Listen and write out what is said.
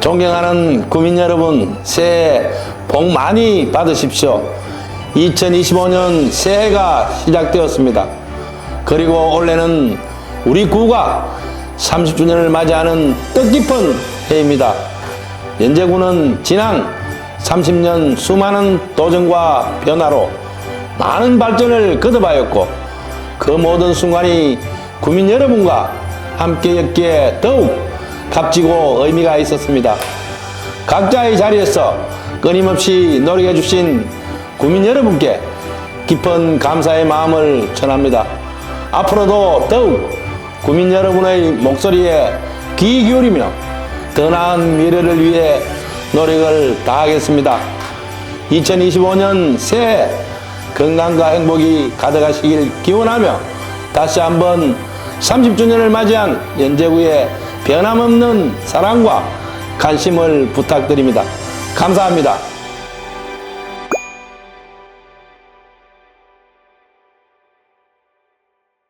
존경하는 구민 여러분, 새해 복 많이 받으십시오. 2025년 새해가 시작되었습니다. 그리고 올해는 우리 구가 30주년을 맞이하는 뜻깊은 해입니다. 연제구는 지난 30년 수많은 도전과 변화로 많은 발전을 거듭하였고 그 모든 순간이 구민 여러분과 함께였기에 더욱 값지고 의미가 있었습니다. 각자의 자리에서 끊임없이 노력해 주신 구민 여러분께 깊은 감사의 마음을 전합니다. 앞으로도 더욱 구민 여러분의 목소리에 귀 기울이며 더 나은 미래를 위해 노력을 다하겠습니다. 2025년 새해 건강과 행복이 가득하시길 기원하며 다시 한번 30주년을 맞이한 연제구의 변함없는 사랑과 관심을 부탁드립니다. 감사합니다.